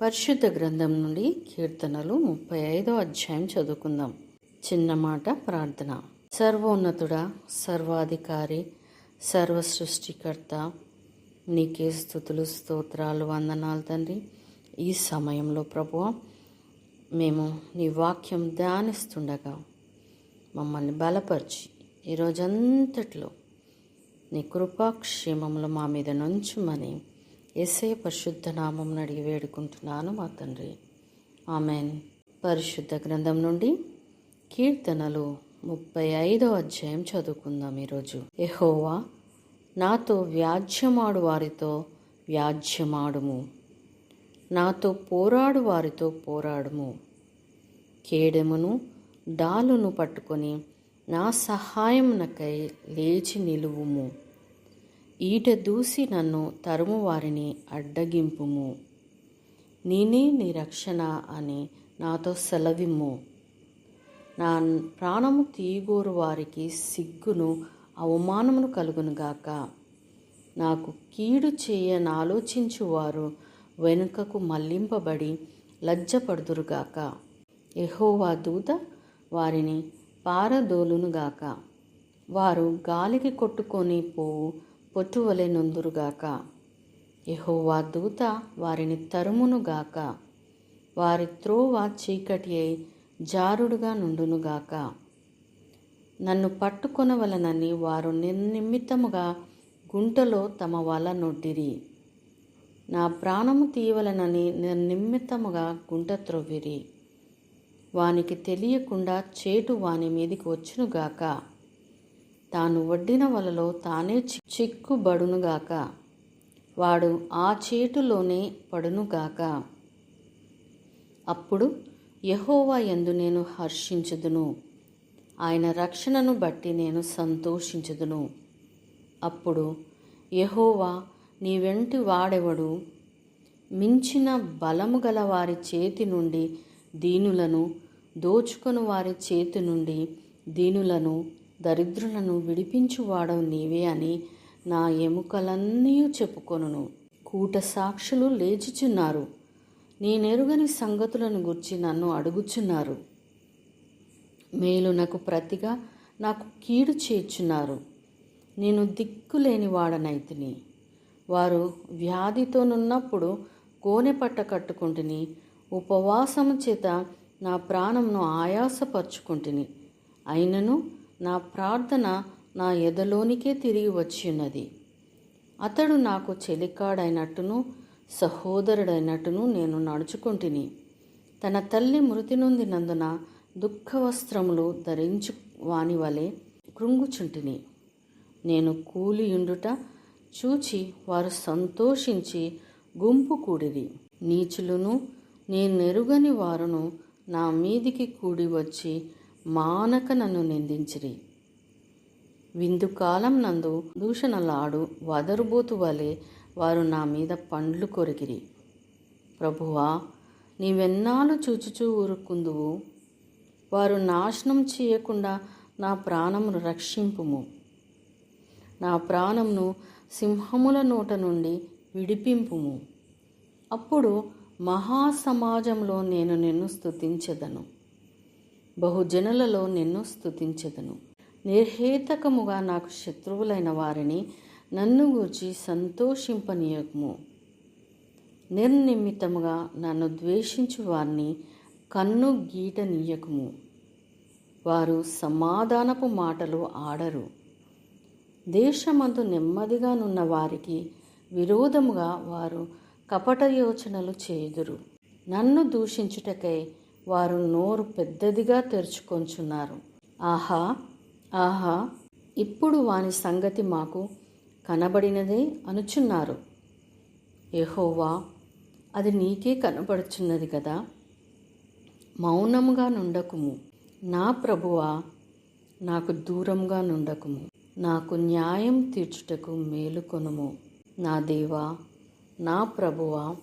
పరిశుద్ధ గ్రంథం నుండి కీర్తనలు ముప్పై ఐదో అధ్యాయం చదువుకుందాం. చిన్న మాట ప్రార్థన. సర్వోన్నతుడా సర్వాధికారి సర్వ సృష్టికర్త నీకే స్థుతులు స్తోత్రాలు వందనాలు తండ్రి. ఈ సమయంలో ప్రభు మేము నీ వాక్యం ధ్యానిస్తుండగా మమ్మల్ని బలపరిచి ఈరోజంతట్లో నీ కృపాక్షేమంలో మా మీద నుంచుమని ఎస్ఐ పరిశుద్ధ నామం అడిగి వేడుకుంటున్నాను మా తండ్రి. ఆమెన్. పరిశుద్ధ గ్రంథం నుండి కీర్తనలు ముప్పై ఐదో అధ్యాయం చదువుకుందాం ఈరోజు. ఎహోవా నాతో వ్యాజ్యమాడు వారితో వ్యాజ్యమాడుము. నాతో పోరాడు వారితో పోరాడుము. కేడెమును డాలును పట్టుకొని నా సహాయమునకై లేచి నిలువుము. ఈట దూసి నన్ను తరుమువారిని అడ్డగింపుము. నేనే నీ రక్షణ అని నాతో సెలవిమ్ము. నా ప్రాణము తీగోరు వారికి సిగ్గును అవమానమును కలుగునుగాక నాకు కీడు చేయనాలోచించువారు వెనుకకు మళ్ళింపబడి లజ్జపడుదురుగాక ఎహోవా దూత వారిని పారదోలునుగాక వారు గాలికి కొట్టుకొని పోవు పొట్టువలె నొందురుగాక యహోవా దూత వారిని తరుమునుగాక. వారి త్రోవ చీకటి అయి జారుడుగా నుండునుగాక. నన్ను పట్టుకొనవలనని వారు నిర్నిమిత్తముగా గుంటలో తమ వల నొడ్డిరి నా ప్రాణము తీయవలనని నిర్నిమిత్తముగా గుంట త్రొవ్విరి. వానికి తెలియకుండా చేటు వాని మీదికి వచ్చునుగాక. తాను వడ్డిన వలలో తానే చిక్కుబడునుగాక. వాడు ఆ చేటులోనే పడునుగాక. అప్పుడు యహోవా ఎందు నేను హర్షించుదును. ఆయన రక్షణను బట్టి నేను సంతోషించుదును. అప్పుడు యహోవా నీ వెంటి వాడెవడు? మించిన బలము గల వారి చేతి నుండి దీనులను దోచుకొని వారి చేతి నుండి దీనులను దరిద్రులను విడిపించువాడవు నీవే అని నా ఎముకలన్నీ చెప్పుకొనును. కూట సాక్షులు లేచుచున్నారు. నేనెరుగని సంగతులను గుర్చి నన్ను అడుగుచున్నారు. మేలునకు ప్రతిగా నాకు కీడు చేర్చున్నారు. నేను దిక్కులేని వాడనైతిని వారు వ్యాధితోనున్నప్పుడు గోనె పట్ట కట్టుకుంటుని ఉపవాసము చేత నా ప్రాణంను ఆయాసపరుచుకుంటుని. అయినను నా ప్రార్థన నా ఎదలోనికే తిరిగి వచ్చిన్నది అతడు నాకు చెలికాడైనట్టును సహోదరుడైనట్టును నేను నడుచుకుంటుని. తన తల్లి మృతి నొందినందున దుఃఖ వస్త్రములు ధరించు వాని వలె కృంగుచుంటిని. నేను కూలియుండుట చూచి వారు సంతోషించి గుంపు కూడిరి. నీచులును నెరుగని వారును నా మీదికి కూడి వచ్చి మానక నన్ను నిందించిరి. విందుకాలం నందు దూషణలాడు వదరుబోతు వలె వారు నా మీద పండ్లు కొరికిరి. ప్రభువా నీవెన్నాళ్ళు చూచుచూ ఊరుకుందువు? వారు నాశనం చేయకుండా నా ప్రాణమును రక్షింపుము. నా ప్రాణమును సింహముల నోట నుండి విడిపింపుము. అప్పుడు మహాసమాజంలో నేను నిన్ను స్తుతించెదను. బహుజనులలో నిన్ను స్థుతించదును నిర్హేతకముగా నాకు శత్రువులైన వారిని నన్ను గూర్చి సంతోషింపనీయకము. నిర్నిమితముగా నన్ను ద్వేషించు వారిని కన్ను గీటనీయకము. వారు సమాధానపు మాటలు ఆడరు. దేశమందు నెమ్మదిగానున్న వారికి విరోధముగా వారు కపట యోచనలు చేయుదురు. నన్ను దూషించుటకై వారు నోరు పెద్దదిగా తెరుచుకొంచున్నారు. ఆహా ఆహా ఇప్పుడు వాని సంగతి మాకు కనబడినదే అనుచున్నారు. ఎహోవా అది నీకే కనబడుచున్నది కదా? మౌనముగా నుండకుము. నా ప్రభువా నాకు దూరంగా నుండకుము. నాకు న్యాయం తీర్చుటకు మేలుకొనుము నా దేవా నా ప్రభువా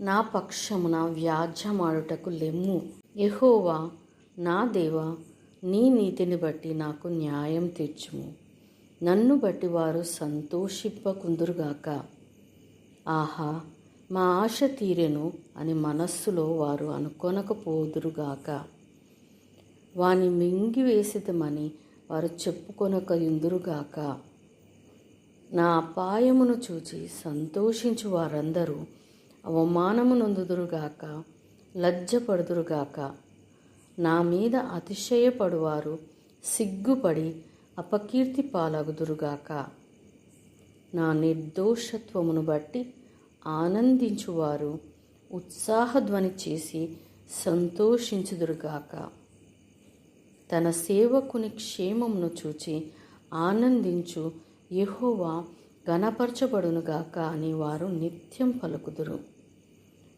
నా పక్షమున వ్యాజ్యమాడుటకు లెమ్ము. ఎహోవా నా దేవా నీ నీతిని బట్టి నాకు న్యాయం తీర్చుము. నన్ను బట్టి వారు సంతోషిప్పకుందురుగాక ఆహా మా ఆశ తీరెను అని మనస్సులో వారు అనుకొనకపోదురుగాక. వాని మింగివేసిదమని వారు చెప్పుకొనక ఇందురుగాక నా అపాయమును చూచి సంతోషించు వారందరూ అవమానము నొందుదురుగాక లజ్జపడుదురుగాక. నా మీద అతిశయపడువారు సిగ్గుపడి అపకీర్తి పాలగుదురుగాక. నా నిర్దోషత్వమును బట్టి ఆనందించువారు ఉత్సాహధ్వని చేసి సంతోషించుదురుగాక. తన సేవకుని క్షేమమును చూచి ఆనందించు యహోవా గణపరచబడునుగాక అని వారు నిత్యం పలుకుదురు.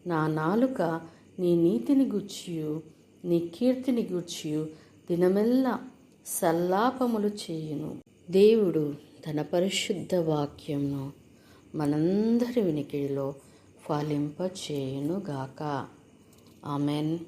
నా నాలుక నీ నీతిని గుచ్చియు నీ కీర్తిని గుచ్చియు దినమెల్లా సల్లాపములు చేయును. దేవుడు తన పరిశుద్ధ వాక్యంను మనందరి వినికిడిలో ఫలింపచేయునుగాక. ఆమెన్.